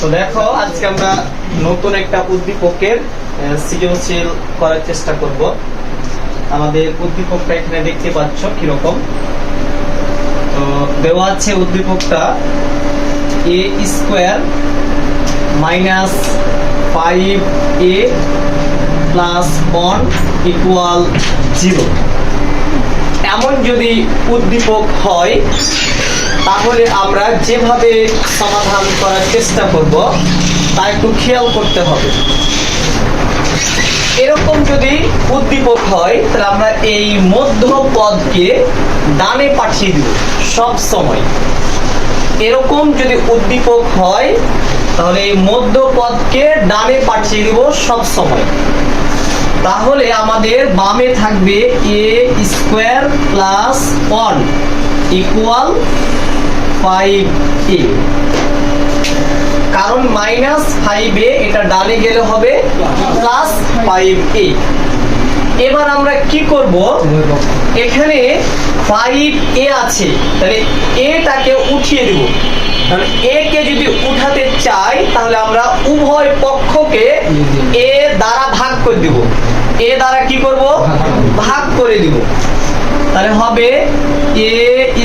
তো দেখো, আজকে আমরা নতুন একটা উদ্দীপকের সৃজনশীল করার চেষ্টা করব। আমাদের উদ্দীপকটা এখানে দেখতে পাচ্ছ কীরকম। তো দেওয়া আছে উদ্দীপকটা a square minus five a plus one equal zero এমন যদি উদ্দীপক হয় তাহলে আমরা যেভাবে সমাধান করার চেষ্টা করব, তা একটু খেয়াল করতে হবে। এরকম যদি উদ্দীপক হয়, তাহলে আমরা এই মধ্য পদকে ডানে পাঠিয়ে দিব সব সময়। এরকম যদি উদ্দীপক হয়, তাহলে এই মধ্য পদকে ডানে পাঠিয়ে দিব সব সময়। তাহলে আমাদের বামে থাকবে a square plus one equal five a কারণ মাইনাস ফাইভ এ এটা ডানে গেলে হবে প্লাস ফাইভ এ এবার আমরা কি করব? এখানে ফাইভ এ আছে। তাহলে এটাকে উঠিয়ে দেব। তাহলে এ কে যদি উঠাতে চাই, তাহলে আমরা উভয় পক্ষকে এ দ্বারা ভাগ করে দিব। এ দ্বারা কি করব? ভাগ করে দিব। তাহলে হবে a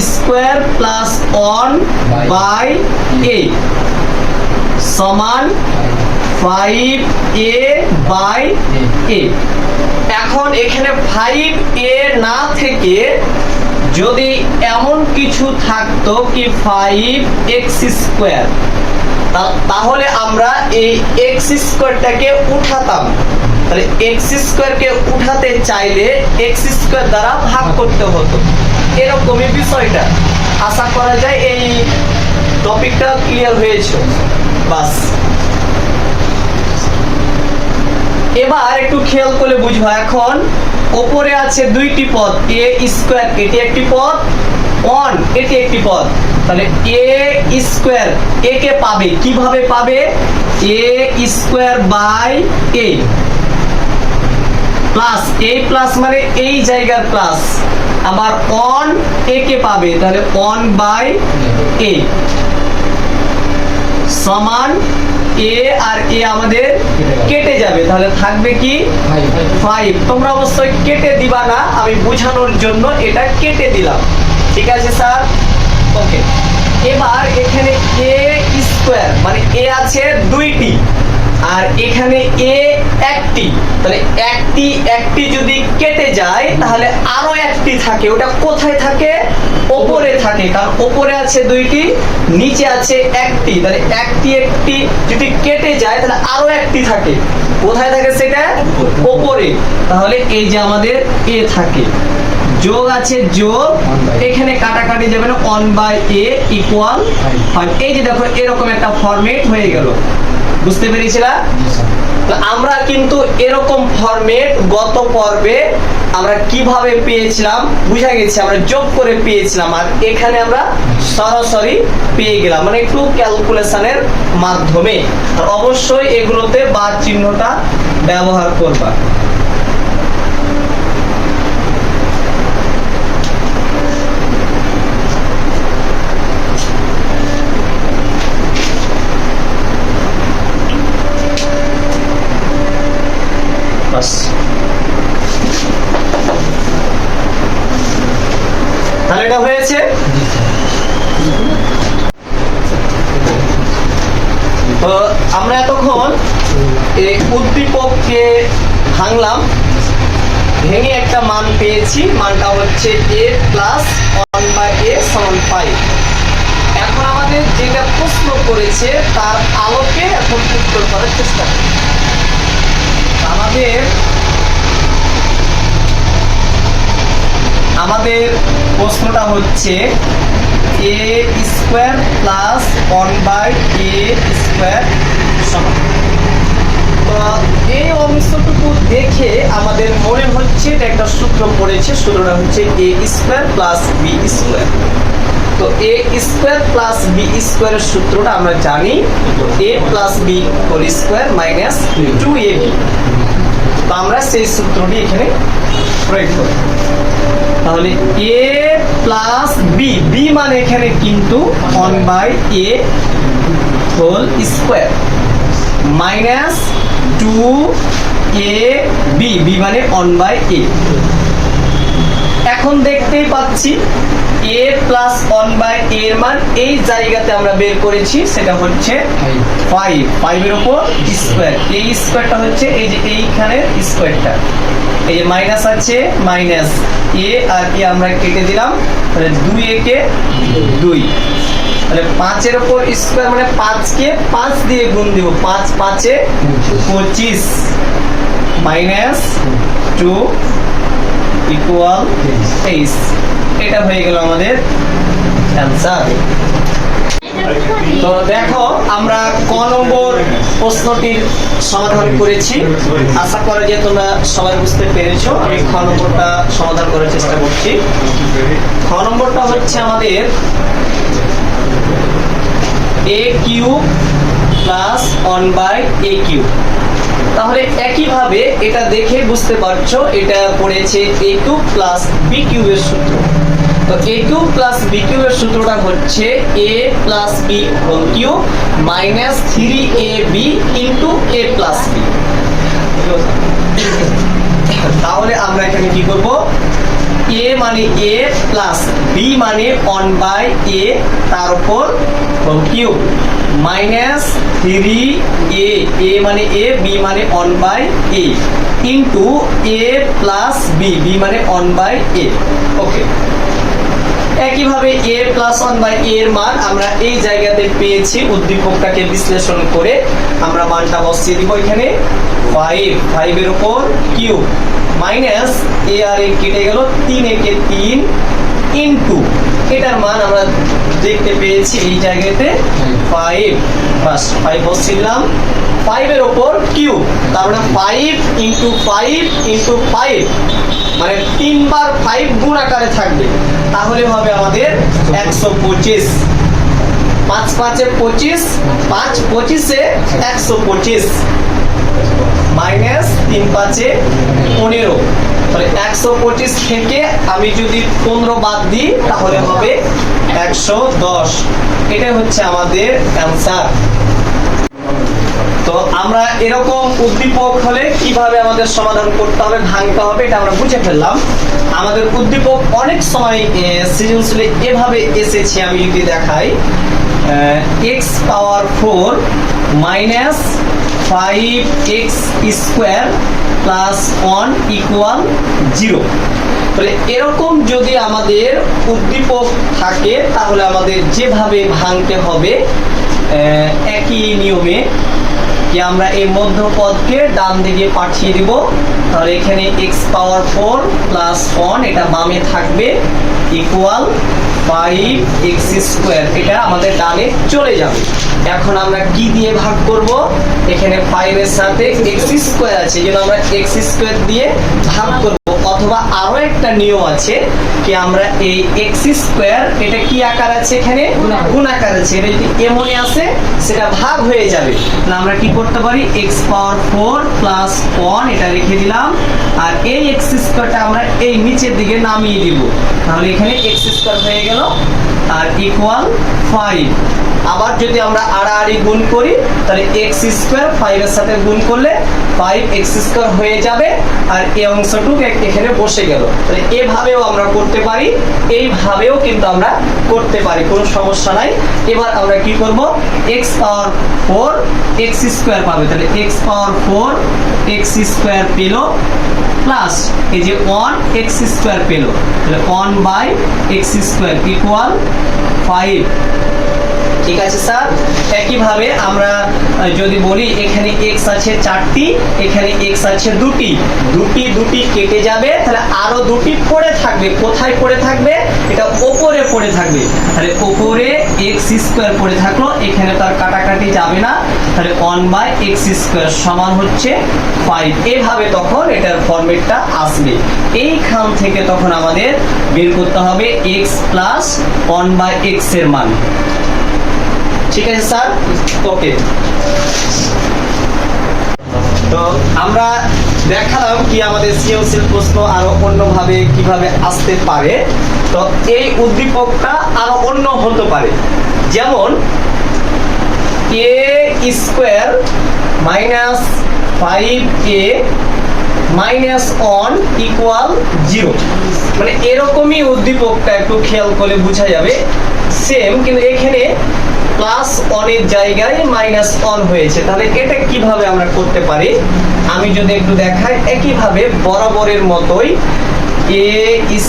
square plus one by a সমান ফাইভ এ বাই এ এখন এখানে ফাইভ এ না থেকে যদি এমন কিছু থাকতো কি ফাইভ এক্স স্কোয়ার তাহলে আমরা এই এক্স স্কোয়ারটাকে উঠাতাম। তাহলে এক্স স্কোয়ারকে উঠাতে চাইলে এক্স স্কোয়ার দ্বারা ভাগ করতে হতো। এরকমই বিষয়টা। আশা করা যায় এই টপিকটা ক্লিয়ার হয়েছে। বাস। এবার একটু খেয়াল করে বুঝব। এখন ওপরে আছে দুইটি পদ এ স্কোয়ার এটি একটি পদ ওয়ান এটি একটি পদ। তাহলে এ স্কোয়ার এ কে পাবে? কীভাবে পাবে? A square by a plus a plus মানে এই জায়গার প্লাস আবার অন এ কে পাবে, তাহলে অন বাই এ সমান এ আর এ আমাদের কেটে যাবে, তাহলে থাকবে কি? ফাইভ তোমরা অবশ্যই কেটে দিবা না, আমি বোঝানোর জন্য এটা কেটে দিলাম। ঠিক আছে, স্যার? ওকে এবার এখানে এ স্কোয়ার মানে এ আছে দুইটি। আর এখানে এ একটি, তাহলে একটি একটি যদি কেটে যায়, তাহলে আরও একটি থাকে। ওটা কোথায় থাকে? ওপরে থাকে, কারণ ওপরে আছে দুইটি, নিচে আছে একটি। তাহলে একটি একটি যদি কেটে যায়, তাহলে আরও একটি থাকে। কোথায় থাকে সেটা? ওপরে। তাহলে এই যে আমাদের এ থাকে। যোগ আছে যোগ, এখানে কাটাকাটি যাবে না ওয়ান বাই এ ইকুয়াল এই যে দেখো, এরকম একটা ফরমেট হয়ে গেল। বুঝতে পেরেছিলা? তো আমরা কিন্তু এরকম ফরমেট গত পর্বে আমরা কীভাবে পেয়েছিলাম, বুঝা গেছে, আমরা যোগ করে পেয়েছিলাম, আর এখানে আমরা সরাসরি পেয়ে গেলাম মানে একটু ক্যালকুলেশনের মাধ্যমে। আর অবশ্যই এগুলোতে বাদ চিহ্নটা ব্যবহার করবা বাস তাহলে এটা হয়েছে তো আমরা এতক্ষণ এই উদ্দীপককে ভাঙলাম ভেঙে একটা মান পেয়েছি। মানটা হচ্ছে a plus one by a সমান ফাইভ এখন আমাদের যেটা প্রশ্ন করেছে, তার আলোকে এখন উত্তর করার চেষ্টা করি। আমাদের আমাদের প্রশ্নটা হচ্ছে a square plus one by a square সমান তো এই অংশটুকু দেখে আমাদের মনে হচ্ছে এটা একটা সূত্র পড়েছে সূত্রটা হচ্ছে a square plus b square তো এ স্কোয়ার প্লাস বি স্কোয়ারের সূত্রটা আমরা জানি a plus b whole square minus two a b তো আমরা সেই সূত্রটি এখানে প্রয়োগ করি। তাহলে এ প্লাস বি বি মানে এখানে কিন্তু one by a whole square minus two a b b মানে অন বাই এ এখন দেখতেই পাচ্ছি এ প্লাস ওয়ান বাই এর মান এই জায়গাতে আমরা বের করেছি, সেটা হচ্ছে ফাইভ ফাইভের উপর স্কোয়ার এই স্কোয়ারটা হচ্ছে এই যে এইখানের স্কোয়ারটা এই যে মাইনাস আছে মাইনাস এ আর এ আমরা কেটে দিলাম দুই একে দুই। তাহলে পাঁচের উপর স্কোয়ার মানে পাঁচকে পাঁচ দিয়ে গুণ দিব। পাঁচ পাঁচে পঁচিশ। মাইনাস টু ইকুয়াল তেইশ। এটা হয়ে গেল আমাদের অ্যান্সার তো দেখো, আমরা ক নম্বর প্রশ্নটির সমাধান করেছি। আশা করা যে তোমরা সবাই বুঝতে পেরেছ। আমি খ নম্বরটা সমাধান করার চেষ্টা করছি। খ নম্বরটা হচ্ছে আমাদের a cube plus one by a cube তাহলে একইভাবে এটা দেখে বুঝতে পারছ, এটা পড়েছে এ কিউব প্লাস বি কিউবের সূত্র। তো এ কিউব প্লাস বি কিউবের সূত্রটা হচ্ছে a plus b whole cube minus three a b into a plus b তাহলে আমরা এখানে কি করব? এ মানে এ প্লাস বি মানে অন বাই এ তার উপর cube minus three a a মানে এ বি মানে one by a into a plus b b মানে অন বাই এ ওকে একইভাবে এ প্লাস ওয়ান বাই এর মান আমরা এই জায়গাতে পেয়েছি, উদ্দীপকটাকে বিশ্লেষণ করে আমরা মানটা বসিয়ে দিব এখানে ফাইভ ফাইভের উপর কিউ মাইনাস এ আর এ কেটে গেল তিন একে তিন ইনটু। এটার মান আমরা দেখতে পেয়েছি এই জায়গাতে ফাইভ বাস ফাইভ বসছিলাম। ফাইভের ওপর কিউ তার মানে five into five into five মানে তিনবার ফাইভ গুণ আকারে থাকবে। তাহলে হবে আমাদের একশো পঁচিশ। পাঁচ পাঁচে পঁচিশ, পাঁচ পঁচিশে একশো পঁচিশ। মাইনাস তিন পাঁচে পনেরো। তাহলে একশো পঁচিশ থেকে আমি যদি পনেরো বাদ দিই, তাহলে হবে একশো দশ। এটাই হচ্ছে আমাদের অ্যান্সার তো আমরা এরকম উদ্দীপক হলে কীভাবে আমাদের সমাধান করতে হবে, ভাঙতে হবে, এটা আমরা বুঝে ফেললাম। আমাদের উদ্দীপক অনেক সময় সৃজনশীলে এভাবে এসেছে, আমি যদি দেখাই। X power four minus five x square plus one equal zero তাহলে এরকম যদি আমাদের উদ্দীপক থাকে, তাহলে আমাদের যেভাবে ভাঙতে হবে একই নিয়মে যে আমরা এই মধ্যপদকে ডান দিকে পাঠিয়ে দিব। তাহলে এখানে x power four plus one এটা বামে থাকবে ইকুয়াল ফাইভ এক্স স্কোয়ার এটা আমাদের ডানে চলে যাবে। এখন আমরা কি দিয়ে ভাগ করব? এখানে ফাইভের সাথে এক্স স্কোয়ার আছে জন্য আমরা এক্স স্কোয়ার দিয়ে ভাগ করব। অথবা আরও একটা নিয়ম আছে কি আমরা এই এক্স স্কোয়ার এটা কি আকার আছে এখানে? গুণ আকার আছে। এটা যদি এমনই আছে সেটা ভাগ হয়ে যাবে। তাহলে আমরা কি করতে পারি? X power four plus one এটা রেখে দিলাম। আর এই এক্স স্কোয়ারটা আমরা এই নিচের দিকে নামিয়ে দিব। তাহলে এখানে এক্স স্কোয়ার হয়ে গেল আর ইকুয়াল ফাইভ আবার যদি আমরা আড়াআড়ি গুণ করি, তাহলে এক্স স্কোয়ার ফাইভের সাথে গুণ করলে ফাইভ এক্স স্কোয়ার হয়ে যাবে আর এই অংশটুকু এখানে বসে গেল। তাহলে এভাবেও আমরা করতে পারি, এইভাবেও কিন্তু আমরা করতে পারি, কোনো সমস্যা নাই। এবার আমরা কি করব? X power four x square পাবে। তাহলে x power four x square পেল প্লাস এই যে ওয়ান এক্স স্কোয়ার পেল। তাহলে one by x square equal five ঠিক আছে, স্যার? একইভাবে আমরা যদি বলি এখানে এক্স আছে চারটি, এখানে এক্স আছে দুটি। দুটি দুটি কেটে যাবে, তাহলে আরও দুটি পড়ে থাকবে। কোথায় পড়ে থাকবে? এটা ওপরে পড়ে থাকবে। তাহলে ওপরে এক্স স্কোয়ার পড়ে থাকল, এখানে তার কাটাকাটি যাবে না। তাহলে ওয়ান বাই এক্স স্কোয়ার সমান হচ্ছে ফাইভ এভাবে তখন এটার ফরম্যাটটা আসবে। এইখান থেকে তখন আমাদের বের করতে হবে এক্স প্লাস ওয়ান বাই এক্সের মান। ঠিক আছে, স্যার? ওকে। তো আমরা দেখালাম কি আমাদের সৃজনশীল প্রশ্ন আরও অন্যভাবে কীভাবে আসতে পারে। তো এই উদ্দীপকটা আরও অন্য হতে পারে। যেমন a square minus five a minus one equal zero মানে এরকমই উদ্দীপকটা একটু খেয়াল করে বোঝা যাবে। সেম কিন্তু এখানে প্লাস অনের জায়গায় মাইনাস অন হয়েছে। তাহলে এটা কীভাবে আমরা করতে পারি? আমি যদি একটু দেখাই, একইভাবে বরাবরের মতোই এ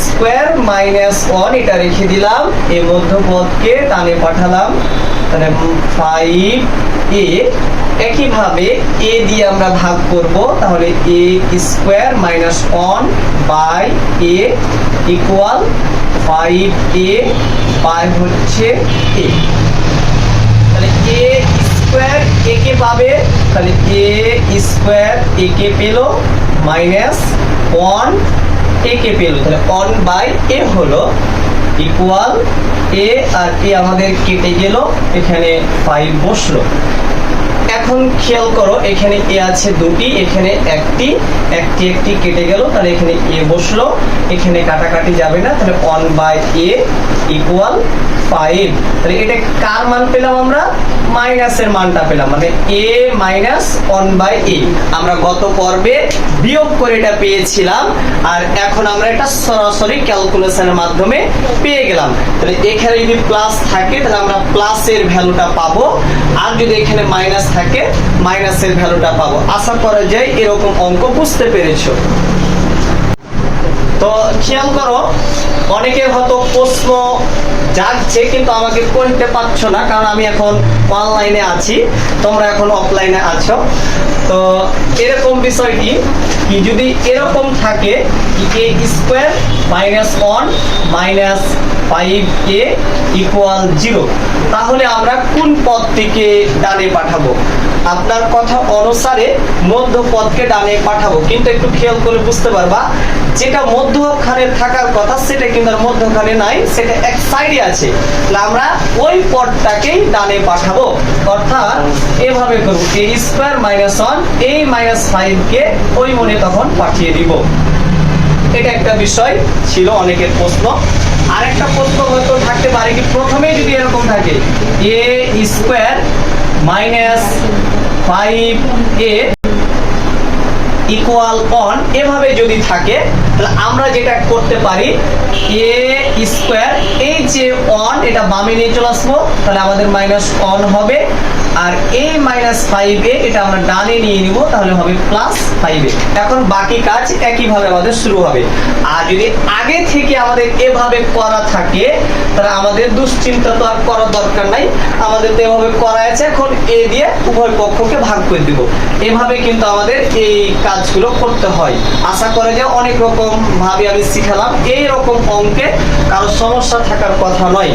স্কোয়ার মাইনাস ওয়ান এটা রেখে দিলাম। এ মধ্যপদকে টানে পাঠালাম। তাহলে ফাইভ এ একইভাবে এ দিয়ে আমরা ভাগ করব। তাহলে a square minus one by a equal five a by হচ্ছে এ তাহলে এ স্কোয়ার এ কে পাবে? তাহলে এ স্কোয়ার এ কে পেল মাইনাস ওয়ান এ কে পেল। তাহলে ওয়ান বাই এ হলো ইকুয়াল এ আর এ আমাদের কেটে গেল, এখানে ফাইভ বসল। এখন খেয়াল করো, এখানে এ আছে দুটি, এখানে একটি একটি একটি কেটে গেল, তাহলে এখানে এ বসল, এখানে কাটাকাটি যাবে না, তাহলে one by a equal five তাহলে এটা কার মান পেলাম আমরা? মাইনাসের মানটা পেলাম মানে a minus one by a আমরা গত পর্বে বিয়োগ করে এটা পেয়েছিলাম, আর এখন আমরা এটা সরাসরি ক্যালকুলেশনের মাধ্যমে পেয়ে গেলাম। তাহলে এখানে যদি প্লাস থাকে, তাহলে আমরা প্লাসের ভ্যালুটা পাবো, আর যদি এখানে মাইনাস থাকে মাইনাসের ভ্যালুটা পাবো। আশা করা যায় এরকম অঙ্ক বুঝতে পেরেছ। তো খেয়াল করো অনেকের হয়তো প্রশ্ন জাগছে কিন্তু আমাকে করতে পারছ না, কারণ আমি এখন অনলাইনে আছি, তোমরা এখন অফলাইনে আছো। তো এরকম বিষয়টি, কি যদি এরকম থাকে a square minus one minus five a equal zero তাহলে আমরা কোন পদ থেকে ডানে পাঠাবো? আপনার কথা অনুসারে মধ্য পদকে ডানে পাঠাবো। কিন্তু একটু খেয়াল করে বুঝতে পারবা যেটা মধ্যখানে থাকার কথা, সেটা কিন্তু আর মধ্যখানে নাই, সেটা এক সাইডে আছে। তাহলে আমরা ওই পদটাকেই ডানে পাঠাবো। অর্থাৎ এভাবে করব এ স্কোয়ার মাইনাস ওয়ান এই মাইনাস ফাইভকে ওই মনে তখন পাঠিয়ে দিব। এটা একটা বিষয় ছিল অনেকের প্রশ্ন। আর একটা প্রশ্ন হয়তো থাকতে পারে কি, প্রথমে যদি এরকম থাকে a square minus five a equal one এভাবে যদি থাকে, তাহলে আমরা যেটা করতে পারি এ স্কোয়ার এই যে অন এটা বামে নিয়ে চলে আসব, তাহলে আমাদের মাইনাস অন হবে, আর এই মাইনাস ফাইভ এটা আমরা ডানে নিয়ে নিব, তাহলে হবে প্লাস ফাইভ এখন বাকি কাজ একইভাবে আমাদের শুরু হবে। আর যদি আগে থেকে আমাদের এভাবে করা থাকে, তাহলে আমাদের দুশ্চিন্তা তো আর করার দরকার নাই। আমাদের তো এভাবে করা আছে, এখন এ দিয়ে উভয় পক্ষকে ভাগ করে দিব। এভাবে কিন্তু আমাদের এই কাজগুলো করতে হয়। আশা করে যে অনেক রকম ভাবে আমি শিখালাম এই রকম অঙ্কে কারও সমস্যা থাকার কথা নয়।